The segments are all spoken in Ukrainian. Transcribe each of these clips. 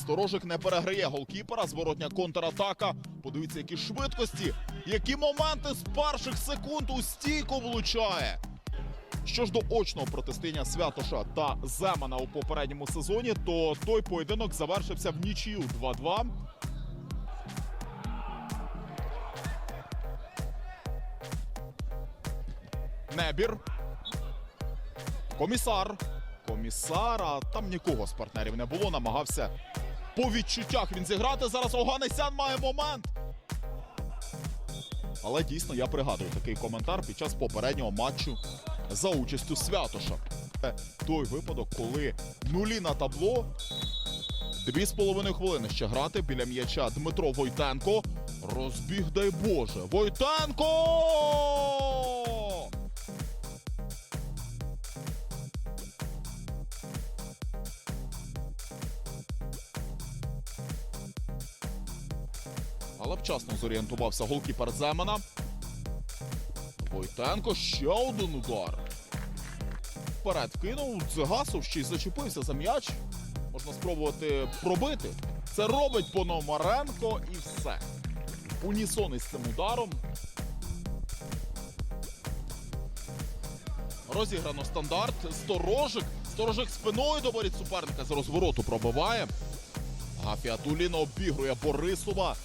Сторожик не переграє голкіпера, зворотня контратака. Подивіться, які швидкості, які моменти з перших секунд у стійку влучає. Що ж до очного протистояння Святоша та Земана у попередньому сезоні, то той поєдинок завершився в нічию 2-2. Небір. Комісар. Комісар, там нікого з партнерів не було. Намагався по відчуттях він зіграти. Зараз Оганесян має момент. Але дійсно я пригадую такий коментар під час попереднього матчу за участю Святоша. Це той випадок, коли нулі на табло. Дві з половиною хвилини ще грати біля м'яча Дмитро Войтенко. Розбіг, дай Боже. Войтенко! Але вчасно зорієнтувався голкіпер Земана. Войтенко ще один удар. Вперед вкинув. Дзигасов ще й зачепився за м'яч. Можна спробувати пробити. Це робить Пономаренко і все. Унісон із цим ударом. Розіграно стандарт. Сторожик. Сторожик спиною до воріт суперника з розвороту пробиває. А Фіатулін обігрує Борисова.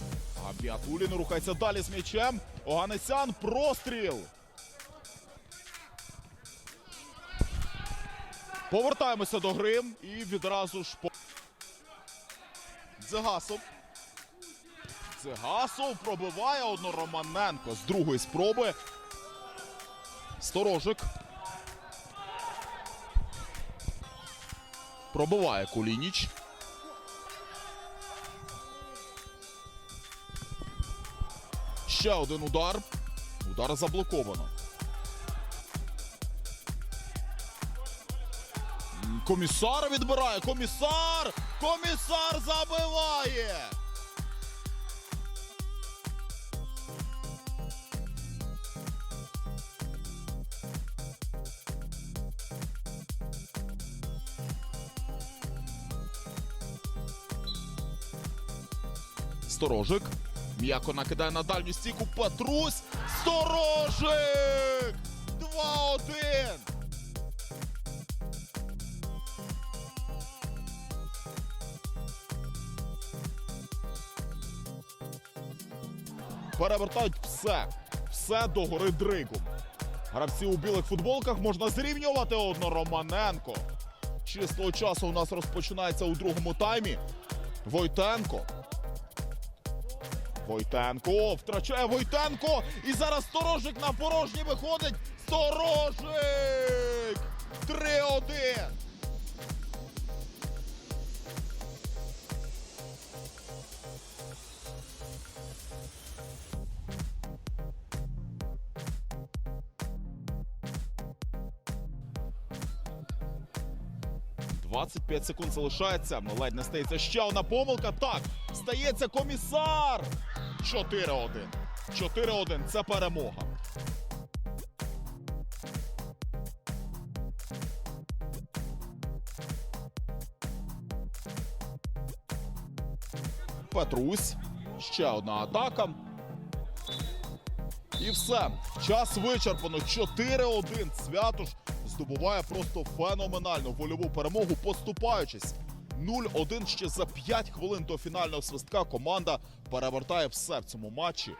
А Фіатулін рухається далі з м'ячем. Оганесян простріл. Повертаємося до гри і відразу ж по. Дзигасов. Дзигасов пробиває одно Романенко з другої спроби. Сторожик. Пробиває Кулініч. Ще один удар. Удар заблоковано. Комісар відбирає. Комісар! Комісар забиває! Сторожик. М'яко накидає на дальню стійку Петрусь. Сторожик! 2-1! Перевертають все. Все до гори дригом. Гравці у білих футболках можна зрівнювати одно Романенко. Чистого часу у нас розпочинається у другому таймі. Войтенко. Войтенко втрачає Войтенко. І зараз сторожик на порожній виходить. Сторожик! 3-1. «25 секунд залишається. Ледь не стається ще одна помилка. Так, стається комісар. 4-1. 4-1. Це перемога. Петрусь. Ще одна атака. І все. Час вичерпано. 4-1. Святош здобуває просто феноменальну вольову перемогу, поступаючись. 0-1 ще за 5 хвилин до фінального свистка команда перевертає все в цьому матчі.